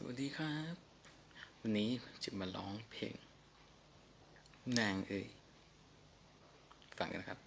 สวัสดีครับ วันนี้จะมาร้องเพลงนางเอ่ยฟังกันนะครับ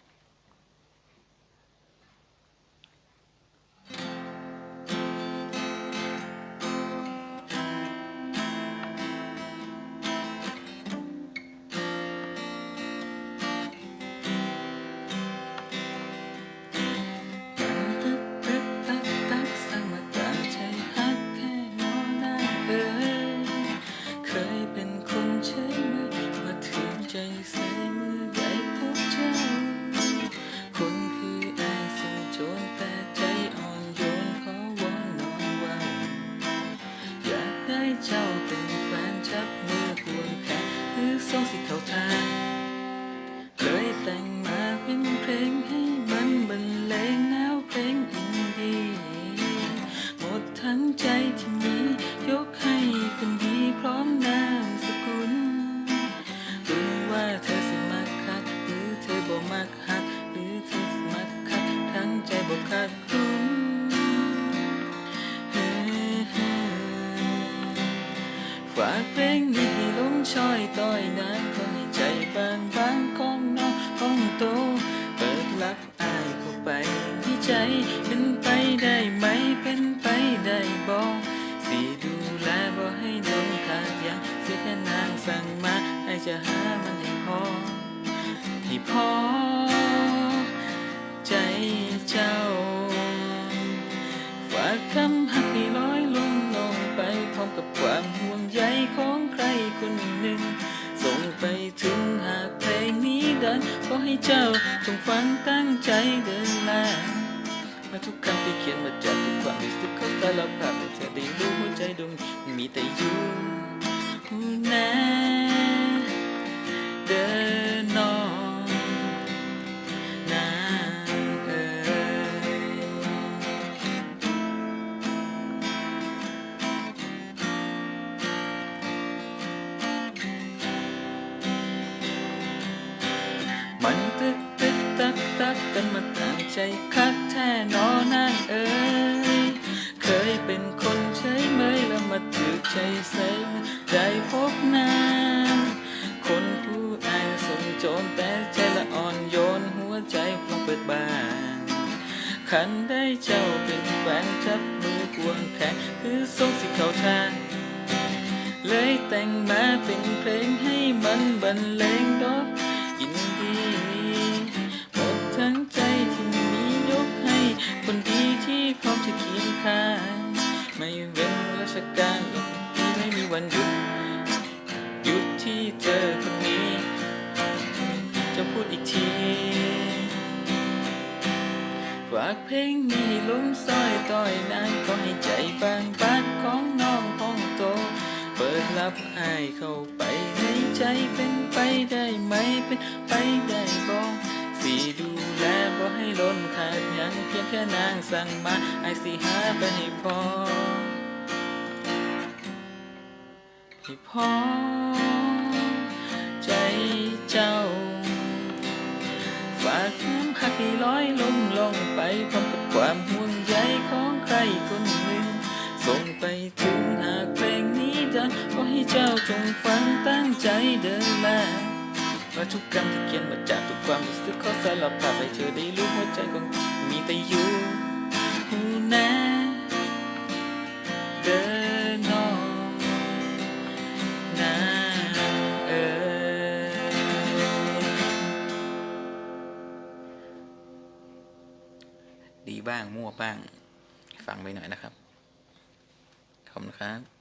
เจ้าเป็นแฟนจับมือควงแขนหรือสองสิเข้าทางเลยแต่งมาเป็นเพลงให้มันบรรเลงแนวเพลงอินดี้หมดทั้งใจที่มียกให้คนดีพร้อมนำากเพลงนี้ให้ลมช่อยต้อยนานขอให้ใจบางบางของน้องของโต เปิดรับอายเข้าไปที่ใจเป็นไปได้ไหมเป็นไปได้บ่สิดูแลบ่ให้โดนขาดอย่างเสียแค่นางสั่งมาให้จะหามันให้พอให้พอ นขอให้เจ้าจงฟังตั้งใจเดินมามาทุกคำที่เขียนมาจากทุกความรู้สึกเขาสารภาพให้เธอได้รู้หัวใจดวงมีแต่อยู่นะ ใจคักแท้นอนางเอ๋ยเคยเป็นคนใช้เมแล้วมาถือใจใส่มได้พบนางคนผู้อายสมโจรแต่ใจละอ่อนโยนหัวใจพองเปิดบานขันได้เจ้าเป็นแฟนจับมือควงแขนคือส่งสิเขาทางเลยแต่งมาเป็นเพลงให้มันบรรเลงดอก ที่เธอคนนี้ จะพูดอีกที ฝากเพลงนี้ลมซอยต้อยนางก็ให้ใจบางบานของน้องของโต เปิดรับอายเข้าไปในใจเป็นไปได้ไหมเป็นไปได้บ่สิดูแลบ่ให้ล้นขาดยังเพียงแค่นางสั่งมาไอสิหาไปให้พอให้พอากน้ำหักให้ลอยลงลงไปพร้อมกับความห่วงใยของใครคนหนึ่ง ส่งไปถึงหากเพลงนี้ดังขอให้เจ้าจงฟังตั้งใจเดินมาว่าทุกคำที่เขียนมาจากทุกความรู้สึกขอสารภาพให้เธอได้รู้หัวใจของมีแต่อยู่หูน ดีบ้างมั่วบ้าง ฟังไปหน่อยนะครับ ขอบคุณครับ